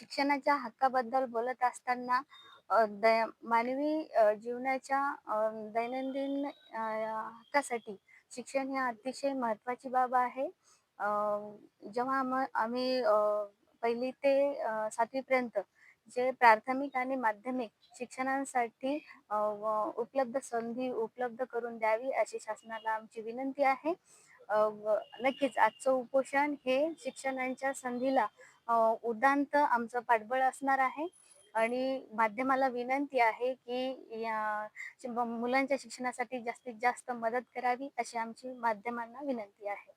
शिक्षणाच्या हक्काबद्दल बोलत असताना द मानवी जीवनाच्या दैनंदिन हक्कासाठी शिक्षण ही अतिशय महत्त्वाची बाब आहे. जेव्हा आम आम्ही पहिली ते सातवीपर्यंत जे प्राथमिक आणि माध्यमिक शिक्षणासाठी व उपलब्ध संधी उपलब्ध करून द्यावी अशी शासनाला आमची विनंती आहे. नक्कीच आजचं उपोषण हे शिक्षणांच्या संधीला उदांत आमचं पाठबळ असणार आहे. आणि माध्यमाला विनंती आहे की या मुलांच्या शिक्षणासाठी जास्तीत जास्त मदत करावी अशी आमची माध्यमांना विनंती आहे.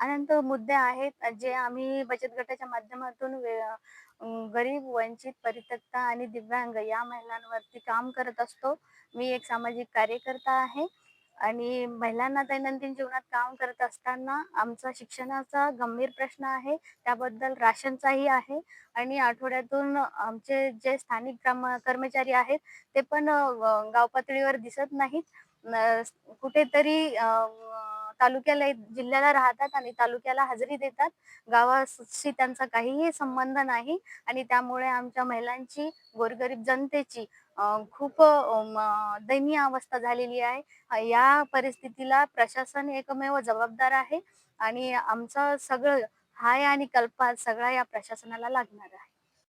अनंत मुद्दे आहेत जे आम्ही बचत गटाच्या माध्यमातून वे- गरीब वंचित परित्यक्ता आणि दिव्यांग या महिलांवरती काम करत असतो. मी एक सामाजिक कार्यकर्ता आहे. आणि महिलांना दैनंदिन जीवनात काम करत असताना आमचा शिक्षणाचा गंभीर प्रश्न आहे. त्याबद्दल राशनचाही आहे. आणि आठवड्यातून आमचे जे स्थानिक कर्मचारी आहेत ते पण गाव पातळीवर दिसत नाहीत. कुठेतरी तालुक्याला जिल्ह्याला राहतात आणि तालुक्याला हजेरी देतात. गावाशी त्यांचा काहीही संबंध नाही आणि त्यामुळे आमच्या महिलांची गोरगरीब जनतेची खूप दयनीय अवस्था झालेली आहे. या परिस्थितीला प्रशासन एकमेव जबाबदार आहे आणि आमचं सगळं हाय आणि कल्पात सगळा या प्रशासनाला लागणार आहे.